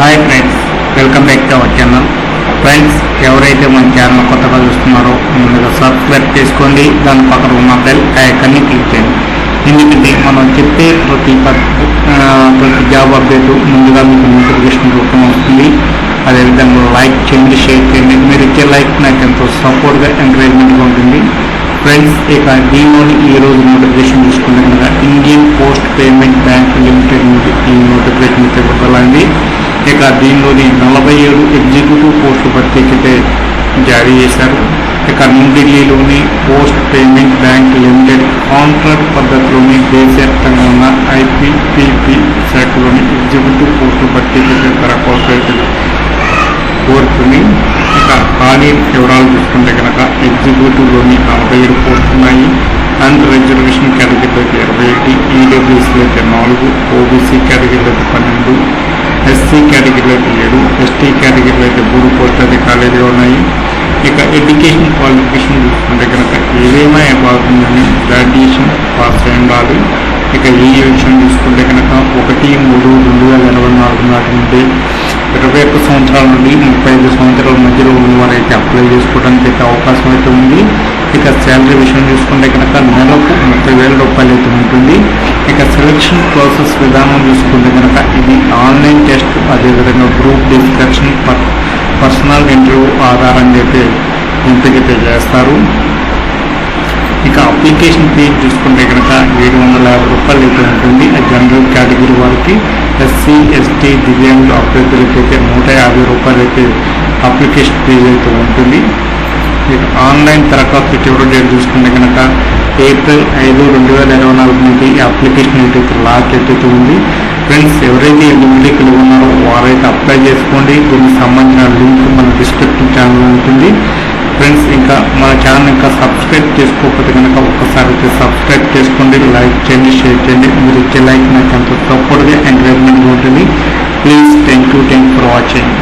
Hi friends welcome back to our channel friends ఎవరైతే మన channel కొత్తగా చూస్తున్నారో ముందుగా సబ్స్క్రైబ్ చేసుకోండి. దాని పక్కన ఉన్న బెల్ ఐకాన్ని క్లిక్ చేయండి. ఎందుకంటే మనం చెప్పే ప్రతి ప్రతి జాబ్ అప్డేట్ ముందుగా మీకు నోటిఫికేషన్ రూపం వస్తుంది. అదేవిధంగా లైక్ చేయండి షేర్ చేయండి. మీరు ఇచ్చే లైక్ నాకు ఎంతో సపోర్ట్గా ఎంకరేజ్మెంట్గా ఉంటుంది. ఫ్రెండ్స్ ఇక దీనిలోని ఈ రోజు నోటిఫికేషన్ చూసుకుంటే కనుక Indian post payment bank limited నుండి ఈ నోటిఫికేషన్ ఇక దీనిలోని నలభై ఏడు ఎగ్జిక్యూటివ్ పోస్టు భర్తీకి జారీ చేశారు. ఇక న్యూఢిల్లీలోని post payment bank limited contract పద్ధతిలోని దేశవ్యాప్తంగా ఉన్న ఐపీపీపీ శాఖలోని ఎగ్జిక్యూటివ్ పోస్టు భర్తీకి అయితే దరఖాస్తు కోరుతుంది. ఇక ఖాళీ వివరాలు చూసుకుంటే కనుక ఎగ్జిక్యూటివ్లోని నలభై ఏడు పోస్టులు ఉన్నాయి. అండ్ రిజర్వేషన్ కేటగిరీలో ఇరవై ఒకటి ఈడబ్ల్యూసీలో అయితే నాలుగు ఓబీసీ కేటగిరీలో పన్నెండు ఎస్సీ కేటగిరీలో అయితే ఏడు ఎస్టీ కేటగిరీలో అయితే మూడు పోస్టులు అయితే ఉన్నాయి. ఇక ఎడ్యుకేషన్ క్వాలిఫికేషన్ చూసుకుంటే కనుక ఏదైనా బాగుందని గ్రాడ్యుయేషన్ పాస్ అయి ఉండాలి ఇక ఈ విషయం చూసుకుంటే కనుక ఒకటి మూడు రెండు వేల ఇరవై నాలుగు నాటి నుండి ఇరవై ఒక్క సంవత్సరాల నుండి ముప్పై ఐదు సంవత్సరాల మధ్యలో ఉన్న వారైతే అప్లై చేసుకోవడానికి అయితే అవకాశం అయితే ఉంది. ఇక శాలరీ విషయం చూసుకుంటే కనుక నెలకు ముప్పై వేల రూపాయలు అయితే ఉంటుంది. ఇక సెలక్షన్ ప్రాసెస్ విధానం చూసుకుంటే కనుక ఇది ఆన్లైన్ టెస్ట్ అదేవిధంగా గ్రూప్ డిస్కషన్ పర్సనల్ ఇంటర్వ్యూ ఆధారంగా అయితే ఎంపికైతే చేస్తారు. ఇక అప్లికేషన్ ఫీజు చూసుకుంటే కనుక ఏడు వందల యాభై రూపాయలు అయితే ఉంటుంది. జనరల్ కేటగిరీ వారికి ఎస్సీ ఎస్టీ దివ్యాంగుల అభ్యర్థులకి అయితే నూట యాభై రూపాయలు అయితే అప్లికేషన్ ఫీజు అయితే ఉంటుంది. ఇక ఆన్లైన్ దరఖాస్తు చివరి డేట్ చూసుకుంటే కనుక ఏప్రిల్ ఐదు రెండు వేల ఇరవై నాలుగు నుండి ఈ అప్లికేషన్ అయితే లాక్ అయితే ఉంది. ఫ్రెండ్స్ ఎవరైతే ఎలిజిబిలిటీ కలిగి ఉన్నారో వారైతే అప్లై చేసుకోండి. దీనికి సంబంధించిన లింక్ మన డిస్క్రిప్షన్ ఛానల్ ఉంటుంది. ఫ్రెండ్స్ ఇంకా మన ఛానల్ ఇంకా సబ్స్క్రైబ్ చేసుకోకపోతే కనుక ఒక్కసారి అయితే సబ్స్క్రైబ్ చేసుకోండి. లైక్ చేయండి షేర్ చేయండి. మీరు ఇచ్చే లైక్ నాకు ఎంతో సపోర్ట్గా ఎంకరేజ్మెంట్ ఉంటుంది. Please thank you thank for watching